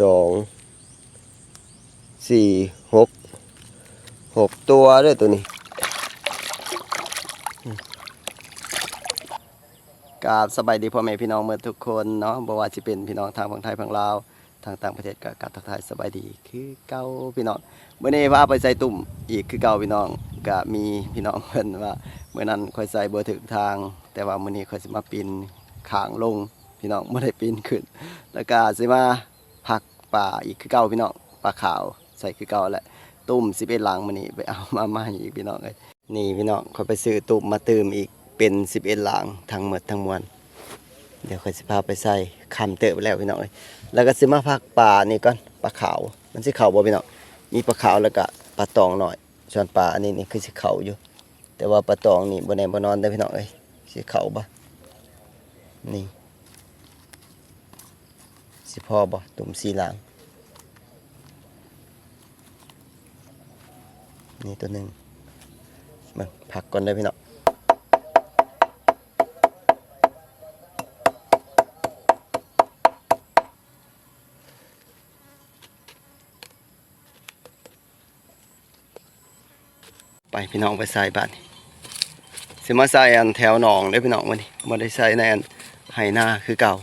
สองสี่หกหกตัวด้วยตัวนี้กราบสบายดีพ่อแม่พี่น้องเมื่อทุกคนเนาะบ่ว่าจะเป็นพี่น้องทางฝั่งไทยฝั่งลาวทางต่างประเทศก็กราบทักทายสบายดีคือเก่าพี่น้องเมื่อนี้พาไปใส่ตุ่มอีกคือเก่าพี่น้องก็มีพี่น้องเพิ่นว่าเมื่อนั้นค่อยใส่เบ่ถึงทาง แต่ว่ามื้อนี้ค่อยสิมาปีนขางลงพี่น้องบ่ได้ปีนขึ้น แล้วก็สิมา ป่าอีกคือเก่าพี่น้องปลาขาวใส่คือเก่าแหละตุ่ม11หลังมื้อนี้ไปเอามาใหม่อีกพี่น้องเอ้ยนี่พี่น้องค่อยไปซื้อตุ่มมาเติมอีกเป็น11หลังทั้งหมดทั้งมวลเดี๋ยวค่อยสิพาไปใส่คำเตอะไปแล้วพี่น้องเอ้ยแล้วก็สิมาพักปลานี่ก่อนปลาขาวมันสิเข่าบ่พี่น้องมีปลาขาวแล้วก็ปลาตองหน่อยส่วนปลาอันนี้นี่คือสิเข่าอยู่ แต่ว่าปลาตองนี่บ่แนบนอนเด้พี่น้องเอ้ยสิเข่าบ่นี่ สิพอบ่ตุ่มสีหลางนี่ตัวหนึ่งมันพักก่อนได้พี่น้องไปพี่น้องไปใส่บ้านนี่สิมาใส่อันแถวหนองได้พี่น้องวันนี้มาได้ใส่ในอันไหหน้าคือเก่า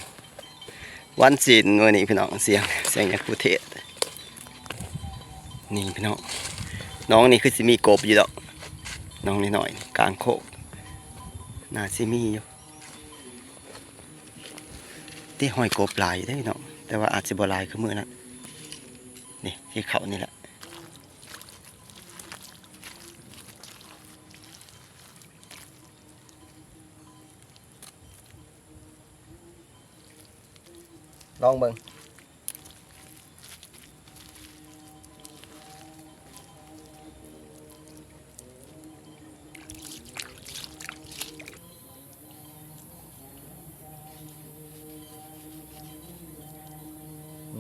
วันศีลวันนี้พี่น้องเสียงเสียงยักษ์กุเทศนี่พี่น้องน้องนี่คือสิมีกบอยู่ดอก น้องนี่หน่อยกลางโคกน่าสิมีอยู่ที่ห้อยกบหลายได้พี่น้องแต่ว่าอาจจะบ่ลายคือมือนะนี่ที่เขานี่แหละ ลองเบิ่ง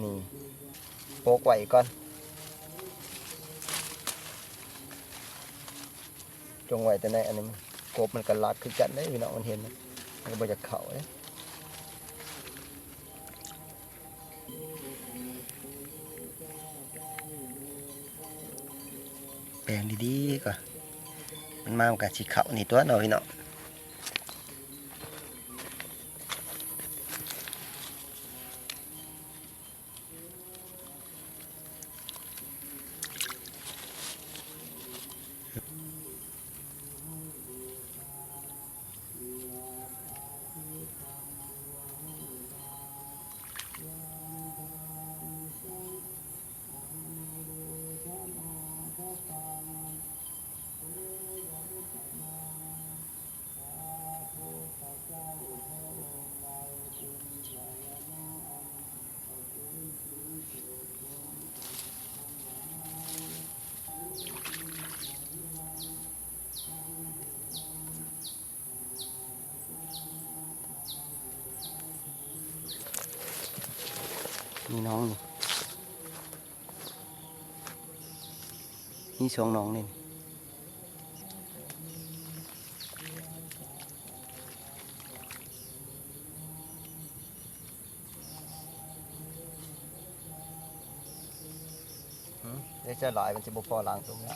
นี่โปกไว้ก่อน จงไว้แต่ในอันนี้กบมันกันลัดคือกันได้พี่น้องมันเห็นนะมันก็บ่จะเข่าเลย แปลงดีๆก่อนมันมากับสีเขานี่ตัวเนาะพี่เนาะ มีน้องนี่นี่สองน้องนี่เดี๋ยวจะหลายมันจะบ่พอล้างตรงนี้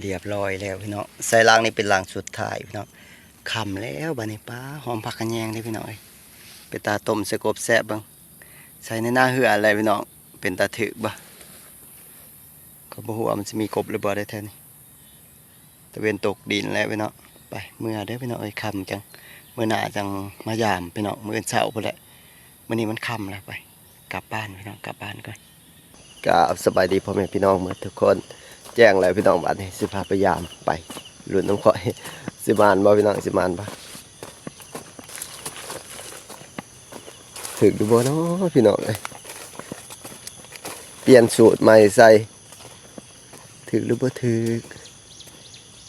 เรียบร้อยแล้วพี่น้องใส่ลางนี่เป็นลางสุดท้ายพี่น้องคำแล้วบานี้ป้าหอมผักกระแยงเลยพี่น้องเอ้ยไปตาต้มส่กบแซ่บเบังใส่ในหน้าเหืออะไรพี่น้องเป็นตาถึกบ่ก็บ่ฮู้ว่ามันจะมีกบหรือบ่ได้แท้นี่ตะเวนตกดินแล้วพี่น้องไปเมื่อเด้พี่น้องเอ้ยคำจังเมื่อหน้าจังมายามพี่น้องเมื้อเช้าพุ่นแหละมื้อนี้มันค่ำแล้วไป กลับบ้านพี่น้องกลับบ้านก่อนก็สบายดีพ่อแม่พี่น้องหมดทุกคน แจ้งแล้วพี่น้องบ้านนี้สิพาพยายามไปลุ้นน้ำข่อยสิมานบ่พี่น้องสิมานบ่ถึกดูบ่เนาะพี่น้องเอ้ยเปลี่ยนสูตรใหม่ใส่ถึกหรือบ่ถึก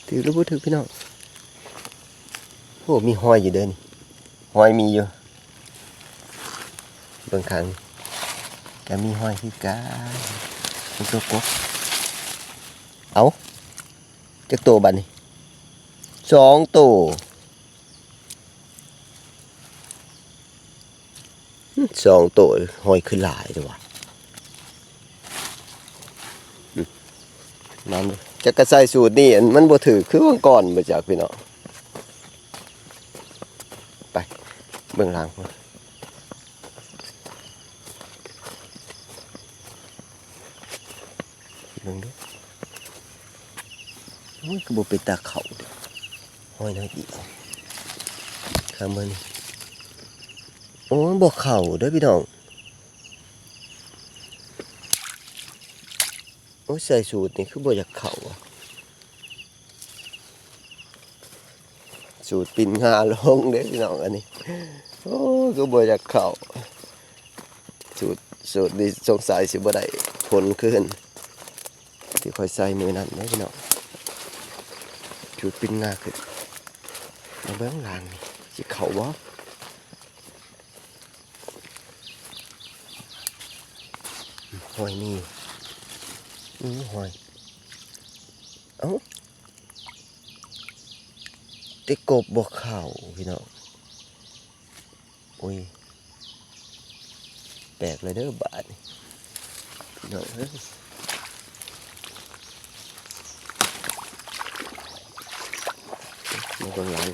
ถึกหรือบ่ถึกพี่น้องโอ้มีหอยอยู่เด้อนี่หอยมีอยู่เบิ่งข้างก็มีห้อยคือกันเป็นตัวกบ เอาจักตัวบัดนี้สองตัวสองตัวห้อยคือหลายตัวะนั่นจะกระใส่สูตรนี่อันมันบ่ถือคือวันก่อนมาจากพี่น้องไปเบื้องหลังมาเบิ่งดู มันก็บ่เป็นตาเขาเด้อห้อยน้อยดีข้างบนนี่โอ้มันบ่เข่าเด้อพี่น้องโอ้ยใส่สูตรนี่คือบ่อยากเข่าอะสูตรปินงาลงเด้พี่น้องอันนี้โอ้ยคือบ่อยากเข่าสูตรสูตรนี่สงสัยสิบ่ได้ผลขึ้นที่คอยใส่มือนั่นเด้พี่น้อง สูตรปินงาขึ้นมาเบื้องหลังนี่สิเขาบ่หอยนี่อือหอย เอ้าติกบบกเข่าพี่น้องโอ้ยแปลกเลยเด้อบาทพี่น้องเอ้ย มาเบิ่งหลัง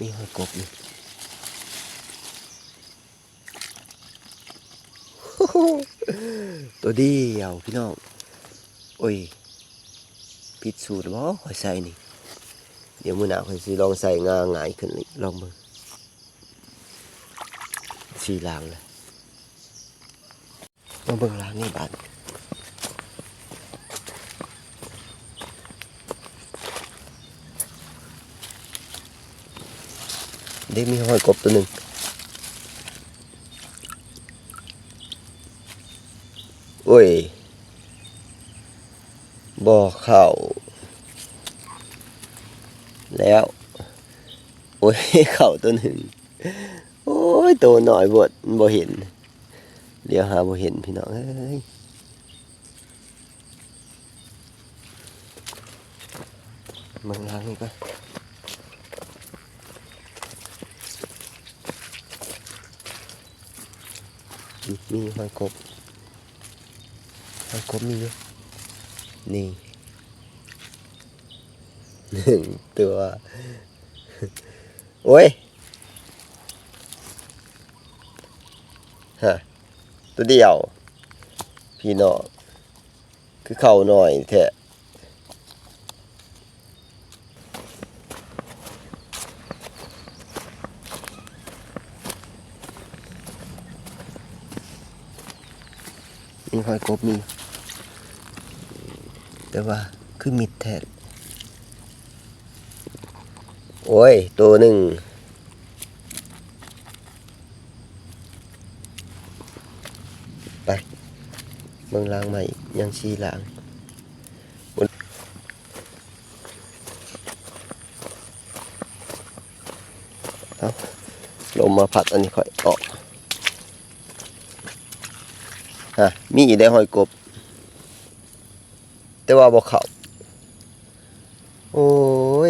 มีหอยกบนี่ตัวเดียวพี่น้อง โอ้ย ผิดสูตรบ่ขอยใส่นี่ เดี๋ยวมื้อหน้าข่อยสิลองใส่งาหงายขึ้นลยลองเบิ่ง สีลางเลยมาเบิ่งลางนี่บาดเด้มีหอยกบตัวหนึ่งโอ้ยบ่อเข่าแล้ว โอ้ยเข่าตัวหนึ่ง โอ้ยตัวหน่อยบดบ่เห็นเดี๋ยวหาบ่เห็นพี่น้องเอ้ยมึงล้างนี่ก่อนมีหอยกบมันคบมีอยู่นี่หนึ่งตัว โอ้ย ฮะตัวเดียว พี่น้องคือเข่าหน่อยแท้มีหอยกบมี แต่ว่าคือมิดแทนโอ้ย ตัวหนึ่งไปเบิ่งล้างใหม่ยังชีล้างเอาลมมาผัดอันนี้ค่อยออกฮะมีอีได้หอยกบ แต่ว่าบ่เขาโอ้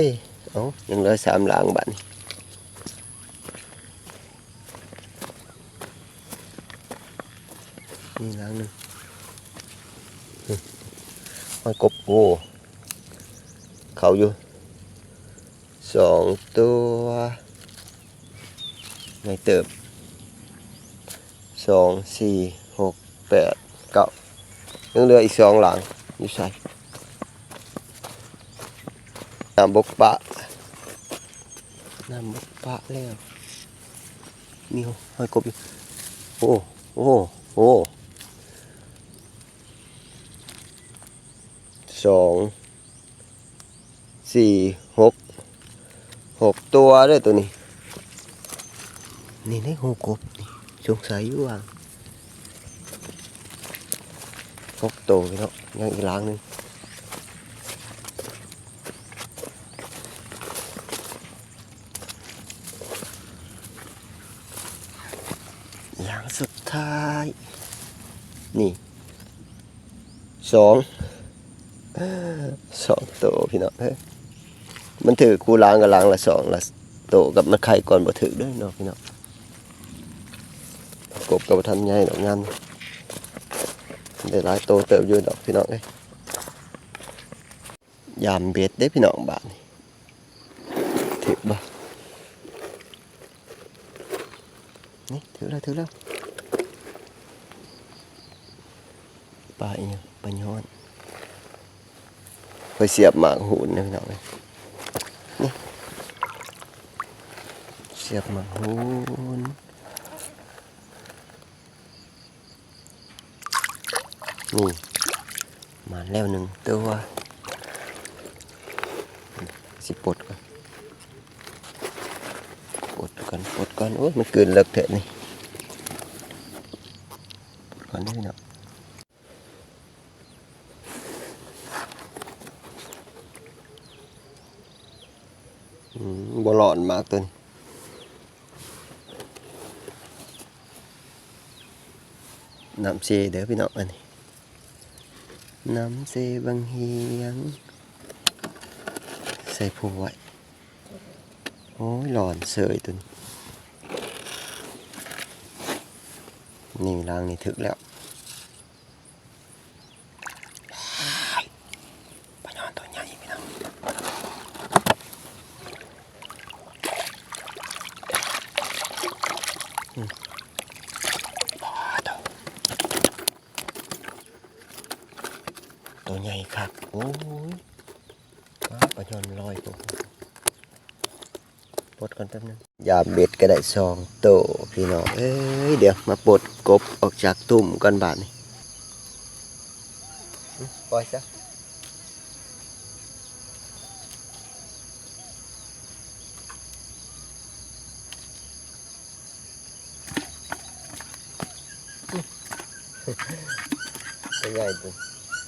ย เอายังเหลือสามหลังบัดนี้นี่หลังหนึ่ง มันกบโอ้เขาอยู่สองตัวไม่เติบสองสี่หกแปดเก้ายังเหลืออีกสองหลังอยู่ใส่น้ำบกปะน้ำบกปะแล้วมีหอยกบอยู่โอ้โอ้โอ้ สองสี่หกหกตัวด้วยตัวนี้ นี่ได้หกกบนี่สงสัยอยู่ว่างหกตัวพี่น้อยังอีกล้างนึงอย่างสุดท้าย นี่สอง สองโตพี่น้องเฮ้ยมันถือกูล้างกับล้างละสองละโตกับมันไข่ก่อนบ่ถือด้วยเนาะพี่น้องกบกับทันใหญ่ดอกงานได้หลายโตเติบอยู่ดอกพี่น้องเอ้ยยามเบ็ดได้พี่น้องบานี่ถือบ่นี่ถือแล้วถือแล้วปลาอีหยังปลาย้อน ไปเสียบหมากหูนนะพี่น้องเอ้ยนี่เสียบหมากหูนนี่มาแล้วหนึ่งตัวสิปลดก่อนปลดก่อนปลดก่อนโอ้ยมันเกินเลิกเถอะนี่ปดก่อนได้พี่น้อง อืม บ่หลอนมากตัวนี้น้ำเซเด้อพี่น้องอันนี้น้ำเซบางเฮียงใส่ผู้ไว้โอ้ยหลอนเสยตัวนี้นี่ล้างนี่ถึกแล้วปลาย้อนตัวใหญ่พี่น้อง ตัวใหญ่ครับโอ้ยมาปลาช่อนลอยตัวปลดก่อนแป๊บนึงยามเบ็ดก็ได้สองโตพี่น้องเอ้ยเดี๋ยวมาปลดกบออกจากตุ่มก่อนบาทนี่ปล่อยซะตัวใหญ่ตัว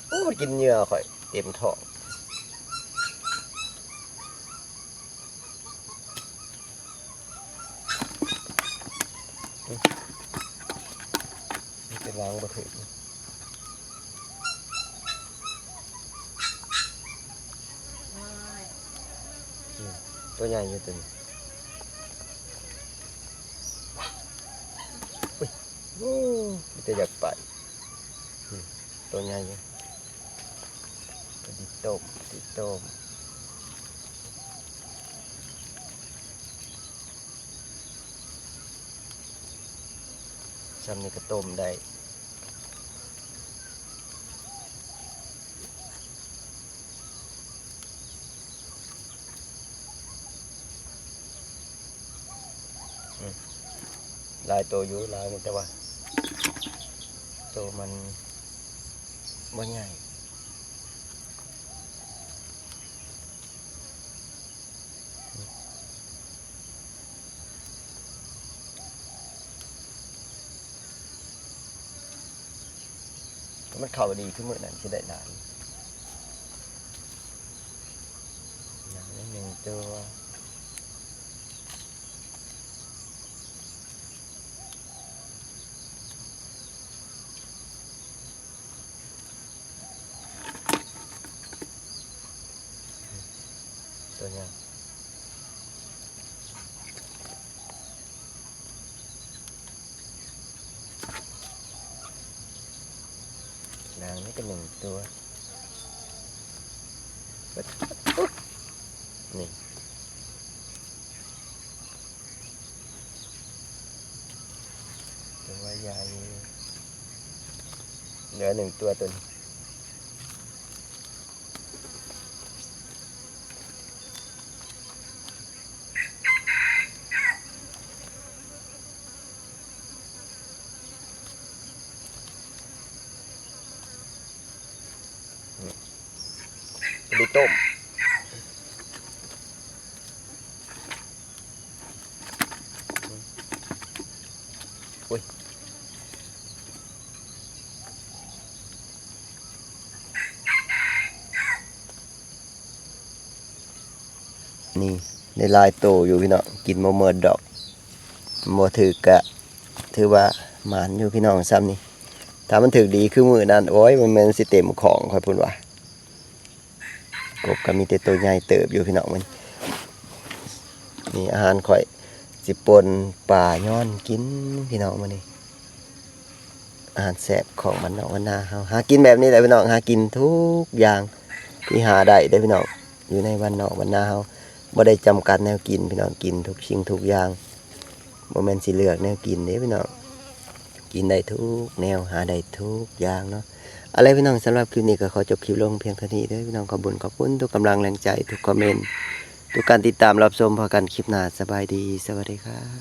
โอ้มันกินเหยื่อข่อย เต็มท้องนี่เป็นล้างบ่ถึงอืมตัวใหญ่อยู่ตัวนี้อุ้ยมันจะอยากไปตัวใหญ่อยู่ ต้มดิโต้มซ้ำนี่ก็ต้มได้ลายตัวอยู่ลายมันแต่ว่าตัวมันบ่ใหญ่ มันเข่าดีขึ้นเมื่อนั้นที่ได้หลายอย่างนี้หนึ่งตัว ตัวเนี้ย นางนี่ก็หนึ่งตัวนี่ตัวใหญ่เหลือหนึ่งตัวตัวนี้ ไปต้ม อุ้ยนี่ในลายโตอยู่พี่น้องกินมะเมิดดอกมถือกะ ถือว่าหมานอยู่พี่น้องซ้ำนี่ถ้ามันถึกดีคือมือนั้นโอ้ยมันแมันสิเต็มของค่อยพูดว่ากบก็มีแต่ตัวใหญ่เติบอยู่พี่น้องมันนี่อาหารข่อย สิปนป่าย้อนกินพี่น้องมันนี่อาหารแซ่บของมันนอกมันนาเฮาหากินแบบนี้แหละพี่น้องหากินทุกอย่างที่หาได้เด้พี่น้องอยู่ในวันนอกวันนาเฮาบ่ได้จำกัดแนวกินพี่น้องกินทุกสิ่งทุกอย่างบ่แม่นสิเลือกแนวกินเด้พี่น้องกินได้ทุกแนวหาได้ทุกอย่างเนาะอะไรพี่น้องสำหรับคลิปนี้ก็ขอจบคลิปลงเพียงเท่านี้เด้อพี่น้องขอบคุญขอบคุณทุกกำลังแรงใจทุกคอมเมนต์ ทุกการติดตามรับชมพอกันคลิปหน้าสบายดี สวัสดีครับ